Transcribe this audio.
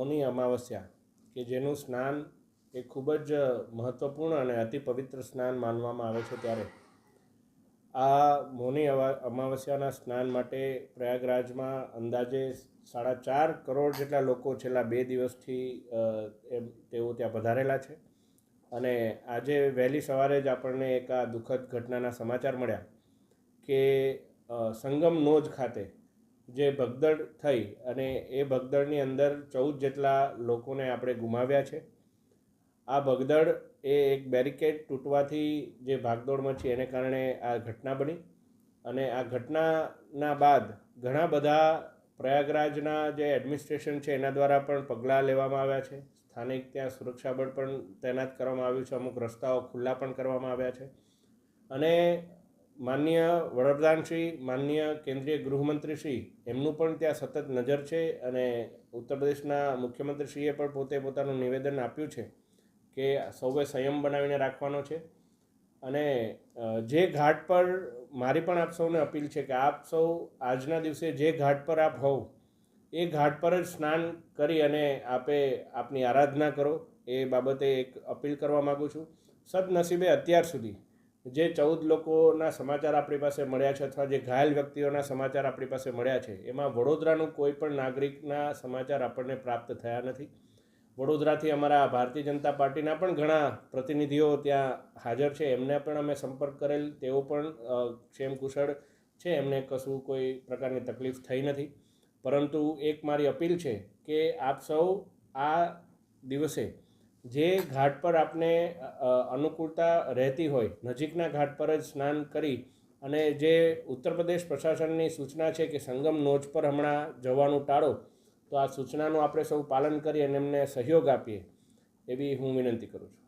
મૌની અમાવસ્યા, કે જેનું સ્નાન એ ખૂબ જ મહત્ત્વપૂર્ણ અને અતિ પવિત્ર સ્નાન માનવામાં આવે છે ત્યારે. આ મૌની અમાવસ્યાના સ્નાન માટે પ્રયાગરાજમાં અંદાજે સાડા ચાર કરોડ જેટલા લોકો છેલ્લા બે દિવસથી એમ, તેઓ ત્યાં પધારેલા છે. અને આજે વહેલી સવારે જ આપણને એક આ દુઃખદ ઘટનાના સમાચાર મળ્યા કે સંગમ નોજ ખાતે જે ભગદડ થઈ અને એ ભગદડની અંદર ચૌદ જેટલા લોકોને આપણે ગુમાવ્યા છે. આ ભગદડ એ એક બેરિકેડ તૂટવાથી જે ભાગદોડ મચી એને કારણે આ ઘટના બની અને આ ઘટનાના બાદ ઘણા બધા પ્રયાગરાજના જે એડમિનિસ્ટ્રેશન છે એના દ્વારા પણ પગલાં લેવામાં આવ્યા છે. સ્થાનિક ત્યાં સુરક્ષા બળ પણ તૈનાત કરવામાં આવ્યું છે. અમુક રસ્તાઓ ખુલ્લા પણ કરવામાં આવ્યા છે. અને માનનીય વડાપ્રધાનશ્રી માનનીય કેન્દ્રીય ગૃહમંત્રીશ્રી એમનું પણ ત્યાં સતત નજર છે અને ઉત્તર પ્રદેશના મુખ્યમંત્રીશ્રીએ પણ પોતે પોતાનું નિવેદન આપ્યું છે કે સૌએ સંયમ બનાવીને રાખવાનો છે. અને જે ઘાટ પર મારી પણ આપ સૌને અપીલ છે કે આપ સૌ આજના દિવસે જે ઘાટ પર આપ હોવ, એ ઘાટ પર જ સ્નાન કરી અને આપે આપની આરાધના કરો. એ બાબતે એક અપીલ કરવા માગું છું. સદનસીબે અત્યાર સુધી જે ચૌદ લોકોના સમાચાર આપણી પાસે મળ્યા છે અથવા જે ઘાયલ વ્યક્તિઓના સમાચાર આપણી પાસે મળ્યા છે, એમાં વડોદરાનું કોઈ પણ નાગરિકના સમાચાર આપણને પ્રાપ્ત થયા નથી. વડોદરાથી અમારા ભારતીય જનતા પાર્ટીના પણ ઘણા પ્રતિનિધિઓ ત્યાં હાજર છે. એમને પણ અમે સંપર્ક કરેલ, તેઓ પણ ક્ષેમ કુશળ છે. એમને કશું કોઈ પ્રકારની તકલીફ થઈ નથી. પરંતુ એક મારી અપીલ છે કે આપ સૌ આ દિવસે જે ઘાટ પર આપને અનુકૂળતા રહેતી હોય, નજીકના ઘાટ પર જ સ્નાન કરી અને જે ઉત્તર પ્રદેશ પ્રશાસનની સૂચના છે કે સંગમ નોચ પર હમણાં જવાનું ટાળો, તો આ સૂચનાનું આપણે સૌ પાલન કરી અને એમને સહયોગ આપીએ, એવી હું વિનંતી કરું છું.